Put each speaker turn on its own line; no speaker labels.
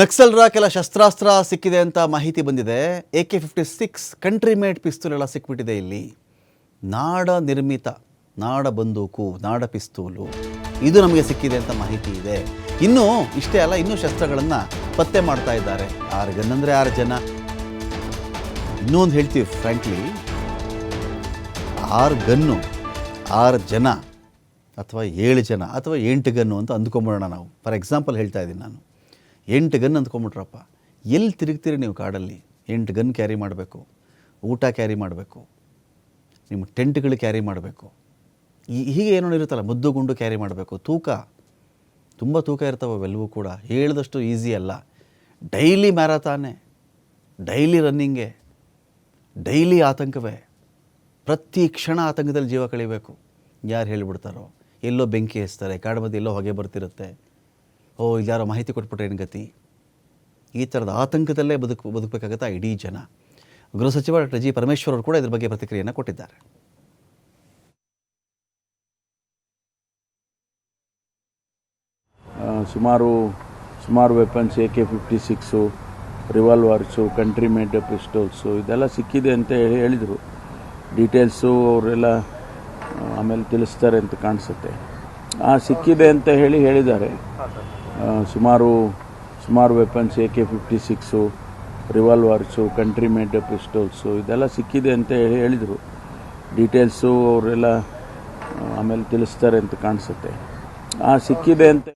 ನಕ್ಸಲರ ಕೆಲ ಶಸ್ತ್ರಾಸ್ತ್ರ ಸಿಕ್ಕಿದೆ ಅಂತ ಮಾಹಿತಿ ಬಂದಿದೆ. A K fifty six country made ಪಿಸ್ತೂಲ್ ಎಲ್ಲ ಸಿಕ್ಬಿಟ್ಟಿದೆ ಇಲ್ಲಿ. ನಾಡ ನಿರ್ಮಿತ, ನಾಡ ಬಂದೂಕು, ನಾಡ ಪಿಸ್ತೂಲು, ಇದು ನಮಗೆ ಸಿಕ್ಕಿದೆ ಅಂತ ಮಾಹಿತಿ ಇದೆ. ಇನ್ನೂ ಇಷ್ಟೇ ಅಲ್ಲ, ಇನ್ನೂ ಶಸ್ತ್ರಗಳನ್ನು ಪತ್ತೆ ಮಾಡ್ತಾ ಇದ್ದಾರೆ. ಆರು ಗನ್ ಅಂದರೆ ಆರು ಜನ. ಇನ್ನೊಂದು ಹೇಳ್ತೀವಿ ಫ್ರ್ಯಾಂಕ್ಲಿ ಆರು ಗನ್ನು, ಆರು ಜನ. ಅಥವಾ ಏಳು ಜನ ಅಥವಾ ಎಂಟು ಗನ್ನು ಅಂತ ಅಂದ್ಕೊಂಬಿಡೋಣ ನಾವು. ಫಾರ್ ಎಕ್ಸಾಂಪಲ್ ಹೇಳ್ತಾ ಇದ್ದೀನಿ ನಾನು. ಎಂಟು ಗನ್ ಅಂದ್ಕೊಂಬಿಟ್ರಪ್ಪ. ಎಲ್ಲಿ ತಿರುಗ್ತೀರಿ ನೀವು ಕಾಡಲ್ಲಿ? ಎಂಟು ಗನ್ ಕ್ಯಾರಿ ಮಾಡಬೇಕು. ಊಟ ಕ್ಯಾರಿ ಮಾಡಬೇಕು. ನಿಮ್ಮ ಟೆಂಟ್ಗಳು ಕ್ಯಾರಿ ಮಾಡಬೇಕು. ಹೀಗೆ ಏನೋ ಇರುತ್ತಲ್ಲ, ಮುದ್ದು ಗುಂಡು ಕ್ಯಾರಿ ಮಾಡಬೇಕು. ತೂಕ. ತುಂಬ ತೂಕ ಇರ್ತವೆ ಅವೆಲ್ಲವೂ ಕೂಡ. ಹೇಳಿದಷ್ಟು ಈಸಿ ಅಲ್ಲ. ಡೈಲಿ ಮ್ಯಾರಥಾನೆ ಡೈಲಿ ರನ್ನಿಂಗೆ ಡೈಲಿ ಆತಂಕವೇ. ಪ್ರತಿ ಕ್ಷಣ ಆತಂಕದಲ್ಲಿ ಜೀವ ಕಳಿಬೇಕು. ಯಾರು ಹೇಳಿಬಿಡ್ತಾರೋ? ಎಲ್ಲೋ ಬೆಂಕಿ ಹಚ್ತಾರೆ, ಕಾಡು ಮಧ್ಯೆ ಎಲ್ಲೋ ಹೊಗೆ ಬರ್ತಿರುತ್ತೆ. ಓ ಇದ್ಯಾರೋ ಮಾಹಿತಿ ಕೊಟ್ಬಿಟ್ರೆ ಏನು ಗತಿ? ಈ ಥರದ ಆತಂಕದಲ್ಲೇ ಬದುಕು, ಬದುಕಬೇಕಾಗತ್ತಾ ಇಡೀ ಜನ. ಗೃಹ ಸಚಿವ ಡಾಕ್ಟರ್ ಜಿ ಪರಮೇಶ್ವರ್ ಅವರು ಕೂಡ ಇದ್ರ ಬಗ್ಗೆ ಪ್ರತಿಕ್ರಿಯೆಯನ್ನು ಕೊಟ್ಟಿದ್ದಾರೆ.
ಸುಮಾರು ಸುಮಾರು weapons A K fifty six, revolvers, country made pistols, ಇದೆಲ್ಲ ಸಿಕ್ಕಿದೆ ಅಂತ ಹೇಳಿ ಹೇಳಿದರು. ಡೀಟೇಲ್ಸು ಅವರೆಲ್ಲ ಆಮೇಲೆ ತಿಳಿಸ್ತಾರೆ ಅಂತ ಕಾಣಿಸುತ್ತೆ. ಆ ಸಿಕ್ಕಿದೆ ಅಂತ ಹೇಳಿ ಹೇಳಿದ್ದಾರೆ. ಸುಮಾರು ಸುಮಾರು weapons A K fifty six revolvers country made pistols ಇದೆಲ್ಲ ಸಿಕ್ಕಿದೆ ಅಂತ ಹೇಳಿ ಹೇಳಿದರು. ಡೀಟೇಲ್ಸು ಅವರೆಲ್ಲ ಆಮೇಲೆ ತಿಳಿಸ್ತಾರೆ ಅಂತ ಕಾಣಿಸುತ್ತೆ. ಆ ಸಿಕ್ಕಿದೆ ಅಂತ